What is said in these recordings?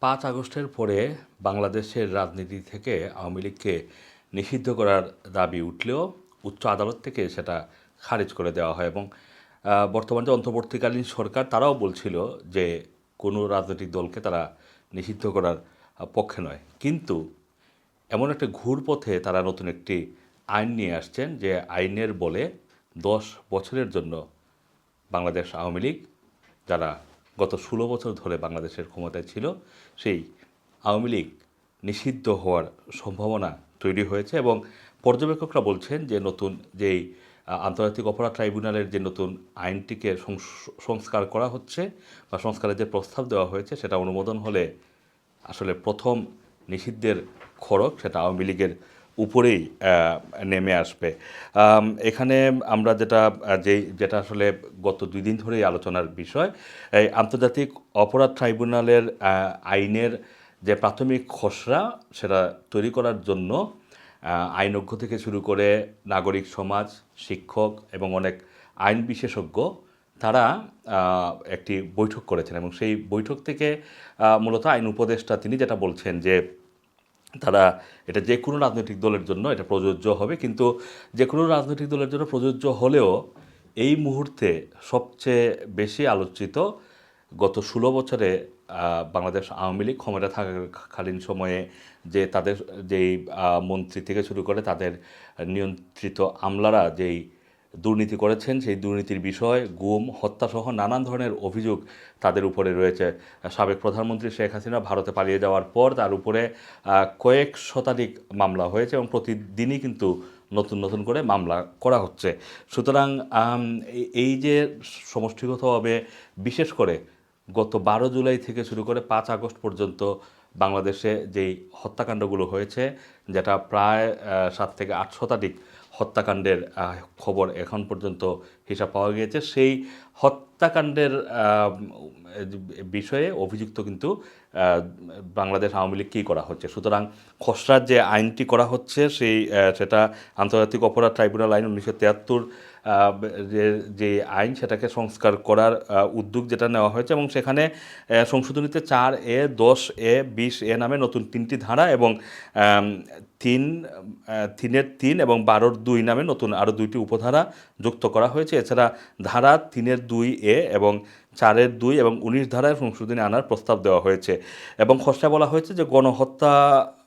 পাঁচ আগস্টের পরে বাংলাদেশের রাজনীতি থেকে আওয়ামী লীগকে নিষিদ্ধ করার দাবি উঠলেও উচ্চ আদালত থেকে সেটা খারিজ করে দেওয়া হয় এবং বর্তমান যে অন্তর্বর্তীকালীন সরকার তারাও বলছিল যে কোনো রাজনৈতিক দলকে তারা নিষিদ্ধ করার পক্ষে নয়। কিন্তু এমন একটা ঘুরপথে তারা নতুন একটি আইন নিয়ে আসছেন যে আইনের বলে দশ বছরের জন্য বাংলাদেশ আওয়ামী লীগ যারা গত ষোলো বছর ধরে বাংলাদেশের ক্ষমতায় ছিল, সেই আওয়ামী লীগ নিষিদ্ধ হওয়ার সম্ভাবনা তৈরি হয়েছে এবং পর্যবেক্ষকরা বলছেন যে নতুন যেই আন্তর্জাতিক অপরাধ ট্রাইব্যুনালের যে নতুন আইনটিকে সংস্কার করা হচ্ছে বা সংস্কারের যে প্রস্তাব দেওয়া হয়েছে সেটা অনুমোদন হলে আসলে প্রথম নিষিদ্ধের খড়ক সেটা আওয়ামী লীগের উপরেই নেমে আসবে। এখানে আমরা যেটা, যেই, যেটা আসলে গত দুই দিন ধরেই আলোচনার বিষয়, এই আন্তর্জাতিক অপরাধ ট্রাইব্যুনালের আইনের যে প্রাথমিক খসড়া, সেটা তৈরি করার জন্য আইনজ্ঞ থেকে শুরু করে নাগরিক সমাজ, শিক্ষক এবং অনেক আইন বিশেষজ্ঞ, তারা একটি বৈঠক করেছেন এবং সেই বৈঠক থেকে মূলত আইন উপদেষ্টা তিনি যেটা বলছেন যে তারা এটা যে কোনো রাজনৈতিক দলের জন্য এটা প্রযোজ্য হবে, কিন্তু যে কোনো রাজনৈতিক দলের জন্য প্রযোজ্য হলেও এই মুহূর্তে সবচেয়ে বেশি আলোচিত গত ষোলো বছরে বাংলাদেশ আওয়ামী লীগ ক্ষমতা থাকাকালীন সময়ে যে তাদের, যেই মন্ত্রী থেকে শুরু করে তাদের নিয়ন্ত্রিত আমলারা যেই দুর্নীতি করেছেন, সেই দুর্নীতির বিষয়, গুম, হত্যাসহ নানান ধরনের অভিযোগ তাদের উপরে রয়েছে। সাবেক প্রধানমন্ত্রী শেখ হাসিনা ভারতে পালিয়ে যাওয়ার পর তার উপরে কয়েক শতাধিক মামলা হয়েছে এবং প্রতিদিনই কিন্তু নতুন নতুন করে মামলা করা হচ্ছে। সুতরাং এই- যে সমষ্টিগতভাবে বিশেষ করে গত বারো জুলাই থেকে শুরু করে পাঁচ আগস্ট পর্যন্ত বাংলাদেশে যেই হত্যাকাণ্ডগুলো হয়েছে, যেটা প্রায় সাত থেকে আট শতাধিক হত্যাকাণ্ডের খবর এখন পর্যন্ত হিসাব পাওয়া গিয়েছে। সেই হত্যাকাণ্ডের বিষয়ে অভিযুক্ত কিন্তু বাংলাদেশ আওয়ামী লীগ কী করা হচ্ছে? সুতরাং খসড়ার যে আইনটি করা হচ্ছে, সেই সেটা আন্তর্জাতিক অপরাধ ট্রাইব্যুনাল আইন উনিশশো তিয়াত্তর যে আইন, সেটাকে সংস্কার করার উদ্যোগ যেটা নেওয়া হয়েছে এবং সেখানে সংশোধনীতে চার এ, দশ এ, বিশ এ নামে নতুন তিনটি ধারা এবং তিন তিনের তিন এবং বারোর দুই নামে নতুন আরও দুইটি উপধারা যুক্ত করা হয়েছে। এছাড়া ধারা তিনের দুই এ এবং চারের দুই এবং উনিশ ধারায় সংশোধনী আনার প্রস্তাব দেওয়া হয়েছে। এবং খসড়া বলা হয়েছে যে গণহত্যা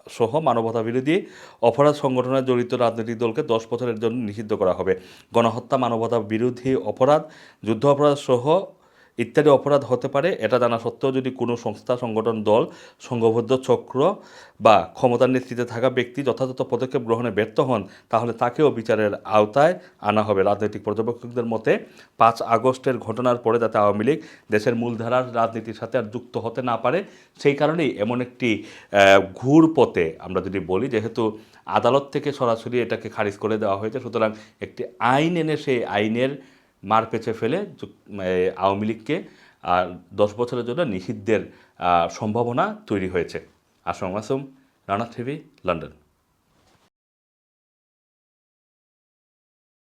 সহ মানবতা বিরোধী অপরাধ সংগঠনে জড়িত রাজনৈতিক দলকে দশ বছরের জন্য নিষিদ্ধ করা হবে। গণহত্যা, মানবতা বিরোধী অপরাধ যুদ্ধ অপরাধ সহ ইত্যাদি অপরাধ হতে পারে, এটা জানা সত্ত্বেও যদি কোনো সংস্থা, সংগঠন, দল, সংঘবদ্ধ চক্র বা ক্ষমতার নেতৃত্বে থাকা ব্যক্তি যথাযথ পদক্ষেপ গ্রহণে ব্যর্থ হন, তাহলে তাকেও বিচারের আওতায় আনা হবে। রাজনৈতিক পর্যবেক্ষকদের মতে, পাঁচ আগস্টের ঘটনার পরে যাতে আওয়ামী লীগ দেশের মূলধারার রাজনীতির সাথে আর যুক্ত হতে না পারে, সেই কারণেই এমন একটি ঘুর পথে আমরা যদি বলি, যেহেতু আদালত থেকে সরাসরি এটাকে খারিজ করে দেওয়া হয়েছে, সুতরাং একটি আইন এনে সেই আইনের মার পেছে ফেলে আওয়ামী লীগকে, আর দশ বছরের জন্য নিষিদ্ধের সম্ভাবনা তৈরি হয়েছে। Assam Masum Rana TV, London.